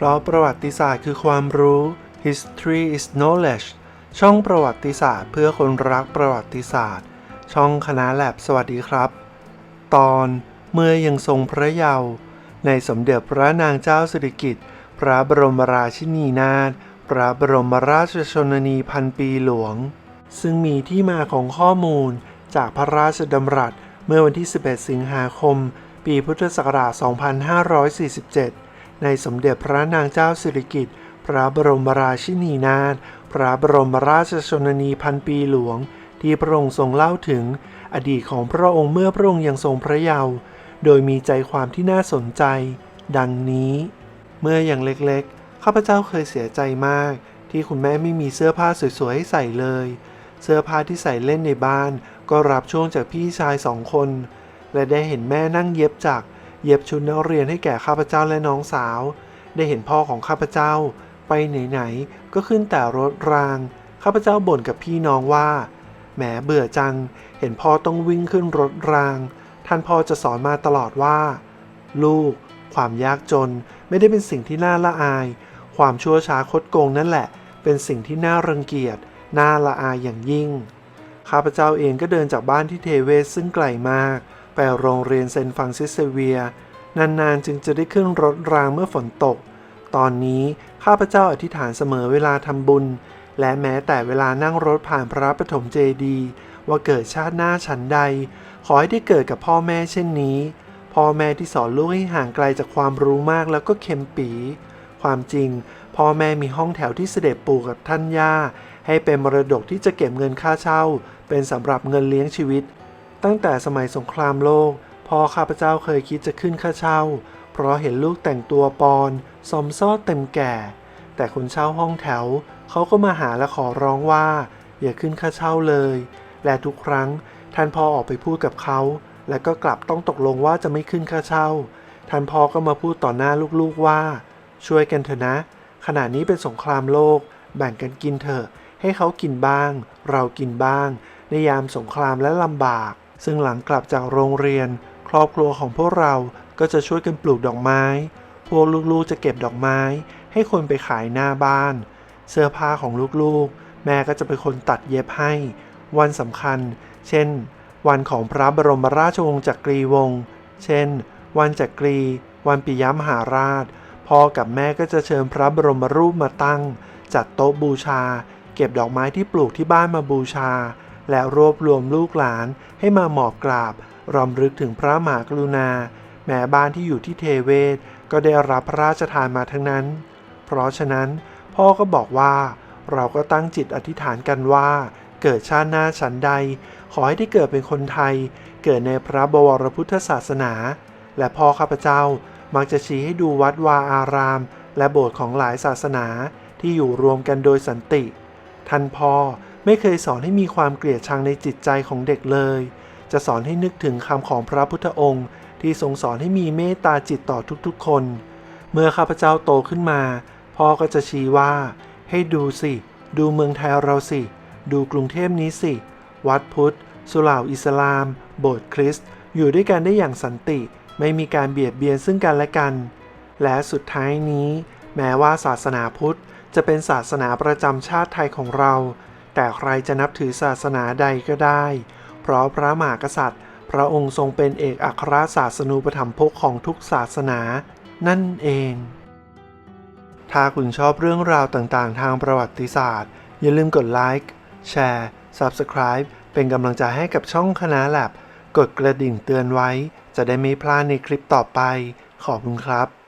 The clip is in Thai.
เพราะประวัติศาสตร์คือความรู้ history is knowledge ช่องประวัติศาสตร์ เพื่อคนรักประวัติศาสตร์ ช่องคณะแลบสวัสดีครับ ตอนเมื่อยังทรงพระเยาว์ในสมเด็จพระนางเจ้าสิริกิติ์พระบรมราชินีนาถพระบรมราชชนนีพันปีหลวง ซึ่งมีที่มาของข้อมูลจากพระราชดำรัสเมื่อวันที่ 11 สิงหาคม ปีพุทธศักราช 2547 ในสมเด็จพระนางเจ้าสิริกิติ์ พระบรมราชินีนาถ พระบรมราชชนนีพันปีหลวง ที่พระองค์ทรงเล่าถึง อดีตของพระองค์เมื่อพระองค์ยังทรงพระเยาว์ โดยมีใจความที่น่าสนใจ ดังนี้ เมื่ออยังเล็กๆ ข้าพเจ้าเคยเสียใจมาก ที่คุณแม่ไม่มีเสื้อผ้าสวยๆให้ใส่เลย เสื้อผ้าที่ใส่เล่นในบ้าน ก็รับช่วงจากพี่ชายสองคน และได้เห็นแม่นั่งเย็บจักร เย็บชุดนักเรียนให้แก่ข้าพเจ้าและน้องสาว ได้เห็นพ่อของข้าพเจ้า ไปไหนๆก็ขึ้นแต่รถราง ข้าพเจ้าบ่นกับพี่น้องว่าแหมเบื่อจัง เห็นพ่อต้องวิ่งขึ้นรถราง ท่านพ่อจะสอนมาตลอดว่า ลูก ความยากจนไม่ได้เป็นสิ่งที่น่าละอาย ความชั่วช้าคดโกงนั่นแหละ เป็นสิ่งที่น่ารังเกียจน่าละอายอย่างยิ่ง ข้าพเจ้าเองก็เดินจากบ้านที่เทเวศซึ่งไกลมาก โรงเรียนเซนฟังซิสเซเวีย นานๆจึงจะได้ขึ้นรถรางเมื่อฝนตก ตอนนี้ข้าพเจ้าอธิษฐานเสมอเวลาทำบุญ และแม้แต่เวลานั่งรถผ่านพระปฐมเจดีย์ว่าเกิดชาติหน้าฉันใด ขอให้ได้เกิดกับพ่อแม่เช่นนี้ พ่อแม่ที่สอนลูกให้ห่างไกลจากความรู้มากแล้วก็เค็มปี ความจริง พ่อแม่มีห้องแถวที่เสด็จปู่กับท่านย่าให้เป็นมรดกที่จะเก็บเงินค่าเช่า เป็นสำหรับเงินเลี้ยงชีวิต ตั้งแต่สมัยสงครามโลก พอข้าพเจ้าเคยคิดจะขึ้นค่าเช่า เพราะเห็นลูกแต่งตัวปอนสมซ้อเต็มแก่ แต่คนเช่าห้องแถว เขาก็มาหาและขอร้องว่า อย่าขึ้นค่าเช่าเลย และทุกครั้งท่านพ่อออกไปพูดกับเขา และก็กลับต้องตกลงว่าจะไม่ขึ้นค่าเช่า ท่านพ่อก็มาพูดต่อหน้าลูกๆว่า ช่วยกันเถอะนะ ขณะนี้เป็นสงครามโลก แบ่งกันกินเถอะ ให้เขากินบ้าง เรากินบ้าง ในยามสงครามและลำบาก ซึ่งหลังกลับจากโรงเรียน ครอบครัวของพวกเราก็จะช่วยกันปลูกดอกไม้ พวกลูกๆจะเก็บดอกไม้ ให้คนไปขายหน้าบ้าน เสื้อผ้าของลูกๆ แม่ก็จะเป็นคนตัดเย็บให้ วันสำคัญ เช่น วันของพระบรมราชวงศ์จักรีวงศ์ เช่น วันจักรี วันปิยมหาราช พ่อกับแม่ก็จะเชิญพระบรมรูปมาตั้ง จัดโต๊ะบูชา เก็บดอกไม้ที่ปลูกที่บ้านมาบูชา และรวบรวมลูกหลานให้มาหมอบกราบรำลึกถึงพระมหากรุณา แม้บ้านที่อยู่ที่เทเวศก็ได้รับพระราชทานมาทั้งนั้น เพราะฉะนั้นพ่อก็บอกว่าเราก็ตั้งจิตอธิษฐานกันว่า เกิดชาติหน้าฉันใด ขอให้ได้เกิดเป็นคนไทย เกิดในพระบวรพุทธศาสนา และพ่อข้าพเจ้ามักจะชี้ให้ดูวัดวาอาราม และโบสถ์ของหลายศาสนาที่อยู่รวมกันโดยสันติ ท่านพ่อ ไม่เคยสอนให้มีความเกลียดชังในจิตใจของเด็กเลย จะสอนให้นึกถึงคำของพระพุทธองค์ ที่ทรงสอนให้มีเมตตาจิตต่อทุกๆคน เมื่อข้าพเจ้าโตขึ้นมา พ่อก็จะชี้ว่า ให้ดูสิ ดูเมืองไทยเราสิ ดูกรุงเทพนี้สิ วัดพุทธ สุเหร่าอิสลาม โบสถ์คริสต์อยู่ด้วยกันได้อย่างสันติ ไม่มีการเบียดเบียนซึ่งกันและกัน และสุดท้ายนี้ แม้ว่าศาสนาพุทธจะเป็นศาสนาประจำชาติไทยของเรา แต่ใครจะนับถือศาสนาใดก็ได้ เพราะพระมหากษัตริย์ พระองค์ทรงเป็นเอกอัครศาสนูปถัมภกของทุกศาสนานั่นเอง ถ้าคุณชอบเรื่องราวต่างๆ ทางประวัติศาสตร์ อย่าลืมกดไลค์แชร์ Subscribe เป็นกำลังใจให้กับช่องคณะแลบกดกระดิ่งเตือนไว้ จะได้ไม่พลาดในคลิปต่อไป ขอบคุณครับ